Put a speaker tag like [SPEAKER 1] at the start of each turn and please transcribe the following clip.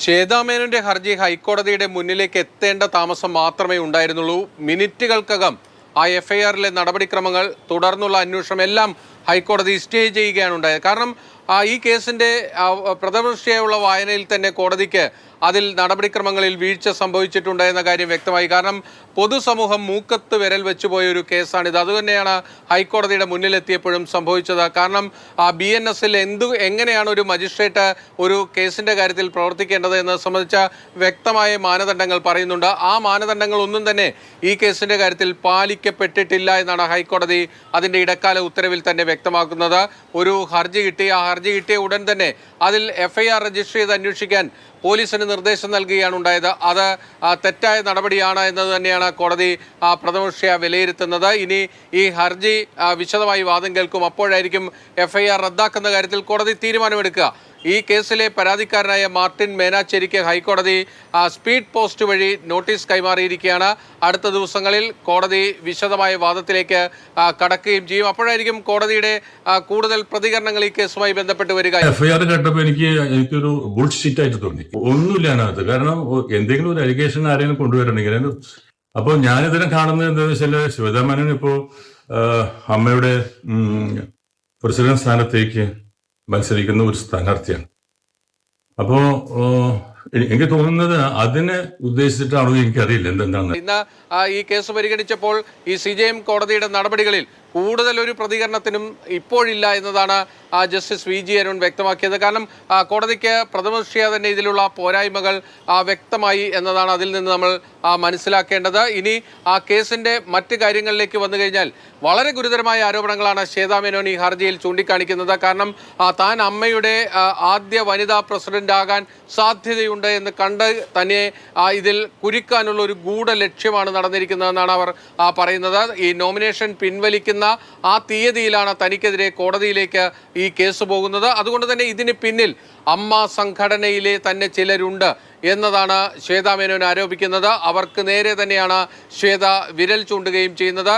[SPEAKER 1] ശ്വേതാമേനോന്റെ ഹർജി ഹൈക്കോടതിയുടെ മുന്നിലേക്ക് എത്തേണ്ട താമസം മാത്രമേ ഉണ്ടായിരുന്നുള്ളൂ. മിനിറ്റുകൾക്കകം ആ എഫ്ഐആറിലെ നടപടിക്രമങ്ങൾ തുടർന്നുള്ള അന്വേഷണം എല്ലാം ഹൈക്കോടതി സ്റ്റേ ചെയ്യുകയാണ് ഉണ്ടായത്. കാരണം ഈ കേസിന്റെ പ്രഥമൃഷ്ടിയായുള്ള വായനയിൽ തന്നെ കോടതിക്ക് അതിൽ നടപടിക്രമങ്ങളിൽ വീഴ്ച സംഭവിച്ചിട്ടുണ്ട് എന്ന കാര്യം വ്യക്തമായി. കാരണം പൊതുസമൂഹം മൂക്കത്ത് വിരൽ വെച്ചു പോയ ഒരു കേസാണിത്. അതുതന്നെയാണ് ഹൈക്കോടതിയുടെ മുന്നിലെത്തിയപ്പോഴും സംഭവിച്ചത്. കാരണം ബി എൻ എസിൽ എന്തു എങ്ങനെയാണ് ഒരു മജിസ്ട്രേറ്റ് ഒരു കേസിന്റെ കാര്യത്തിൽ പ്രവർത്തിക്കേണ്ടത് എന്നത് സംബന്ധിച്ച വ്യക്തമായ മാനദണ്ഡങ്ങൾ പറയുന്നുണ്ട്. ആ മാനദണ്ഡങ്ങൾ ഒന്നും തന്നെ ഈ കേസിന്റെ കാര്യത്തിൽ പാലിക്കപ്പെട്ടിട്ടില്ല എന്നാണ് ഹൈക്കോടതി അതിന്റെ ഇടക്കാല ഉത്തരവിൽ തന്നെ വ്യക്തമാക്കുന്നത്. ഒരു ഹർജി കിട്ടി ആ ഹർജി കിട്ടിയ ഉടൻ തന്നെ അതിൽ എഫ്ഐആർ രജിസ്റ്റർ ചെയ്ത് അന്വേഷിക്കാൻ പോലീസിന് നിർദ്ദേശം നൽകുകയാണ് ഉണ്ടായത്. അത് തെറ്റായ നടപടിയാണ് എന്നത് തന്നെയാണ് കോടതി ആ, വിലയിരുത്തുന്നത്. ഇനി ഈ ഹർജി വിശദമായി വാദം കേൾക്കും. അപ്പോഴായിരിക്കും എഫ്ഐആർ റദ്ദാക്കുന്ന കാര്യത്തിൽ കോടതി തീരുമാനമെടുക്കുക. ഈ കേസിലെ പരാതിക്കാരനായ മാർട്ടിൻ മേനാച്ചേരിക്ക് ഹൈക്കോടതി സ്പീഡ് പോസ്റ്റ് വഴി നോട്ടീസ് കൈമാറിയിരിക്കുകയാണ്. അടുത്ത ദിവസങ്ങളിൽ കോടതി വിശദമായ വാദത്തിലേക്ക് കടക്കുകയും ചെയ്യും. അപ്പോഴായിരിക്കും കോടതിയുടെ കൂടുതൽ പ്രതികരണങ്ങൾ ഈ കേസുമായി ബന്ധപ്പെട്ട് വരിക.
[SPEAKER 2] എഫ്ഐആർ കേട്ടപ്പോൾ എനിക്ക് എനിക്കൊരു ബുൾഷീറ്റ് ആയിട്ട് തോന്നി. ഒന്നുമില്ല അതിനകത്ത്. കാരണം എന്തെങ്കിലും ഒരു അലിഗേഷൻ ആരെങ്കിലും കൊണ്ടുവരണമെങ്കിൽ അപ്പോൾ അപ്പൊ ഞാനിതിനെ കാണുന്നത് എന്താണെന്ന് വെച്ചാൽ ശ്വേതാമേനൻ ഇപ്പോ അമ്മയുടെ പ്രസിഡന്റ് സ്ഥാനത്തേക്ക് മത്സരിക്കുന്ന ഒരു സ്ഥാനാർത്ഥിയാണ് അപ്പോ ആ, എ- എനിക്ക് തോന്നുന്നത് അതിനെ ഉദ്ദേശിച്ചിട്ടാണോ എനിക്കറിയില്ല. എന്തെന്താണ്?
[SPEAKER 1] ഇന്ന് ഈ കേസ് പരിഗണിച്ചപ്പോൾ ഈ സി കോടതിയുടെ നടപടികളിൽ കൂടുതൽ ഒരു പ്രതികരണത്തിനും ഇപ്പോഴില്ല എന്നതാണ് ജസ്റ്റിസ് വി. ജി. അരുൺ വ്യക്തമാക്കിയത്. കാരണം കോടതിക്ക് പ്രഥമദൃഷ്ടിയ തന്നെ ഇതിലുള്ള പോരായ്മകൾ വ്യക്തമായി എന്നതാണ് അതിൽ നിന്ന് നമ്മൾ മനസ്സിലാക്കേണ്ടത്. ഇനി ആ കേസിന്റെ മറ്റ് കാര്യങ്ങളിലേക്ക് വന്നു കഴിഞ്ഞാൽ വളരെ ഗുരുതരമായ ആരോപണങ്ങളാണ് ശ്വേതാ മേനോൻ ഈ ഹർജിയിൽ ചൂണ്ടിക്കാണിക്കുന്നത്. കാരണം താൻ അമ്മയുടെ ആദ്യ വനിതാ പ്രസിഡന്റ് ആകാൻ സാധ്യതയുണ്ട് എന്ന് കണ്ട് തന്നെ ഇതിൽ കുരുക്കാനുള്ള ഒരു ഗൂഢ ലക്ഷ്യമാണ് നടന്നിരിക്കുന്നതെന്നാണ് അവർ പറയുന്നത്. ഈ നോമിനേഷൻ പിൻവലിക്കുന്ന ആ തീയതിയിലാണ് തനിക്കെതിരെ കോടതിയിലേക്ക് ഈ കേസ് പോകുന്നത്. അതുകൊണ്ട് തന്നെ ഇതിന് പിന്നിൽ അമ്മ സംഘടനയിലെ തന്നെ ചിലരുണ്ട് എന്നതാണ് ശ്വേതാ മേനോൻ ആരോപിക്കുന്നത്. അവർക്ക് നേരെ തന്നെയാണ് ശ്വേത വിരൽ ചൂണ്ടുകയും ചെയ്യുന്നത്.